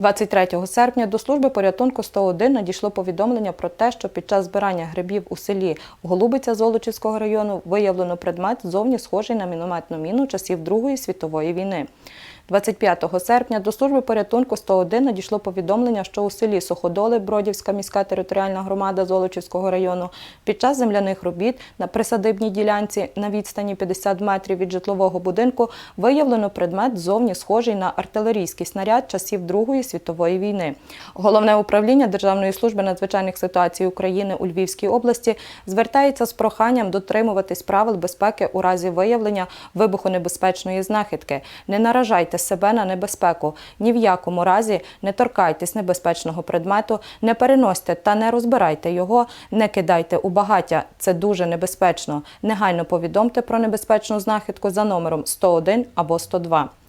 23 серпня до служби порятунку 101 надійшло повідомлення про те, що під час збирання грибів у селі Голубиця Золочівського району виявлено предмет зовні схожий на мінометну міну часів Другої світової війни. 25 серпня до служби порятунку 101 надійшло повідомлення, що у селі Суходоли Бродівська міська територіальна громада Золочівського району під час земляних робіт на присадибній ділянці на відстані 50 метрів від житлового будинку виявлено предмет зовні схожий на артилерійський снаряд часів Другої світової війни. Головне управління Державної служби надзвичайних ситуацій України у Львівській області звертається з проханням дотримуватись правил безпеки у разі виявлення вибухонебезпечної знахідки. Не наражайте себе на небезпеку. Ні в якому разі не торкайтесь небезпечного предмету, не переносьте та не розбирайте його, не кидайте у багаття. Це дуже небезпечно. Негайно повідомте про небезпечну знахідку за номером 101 або 102.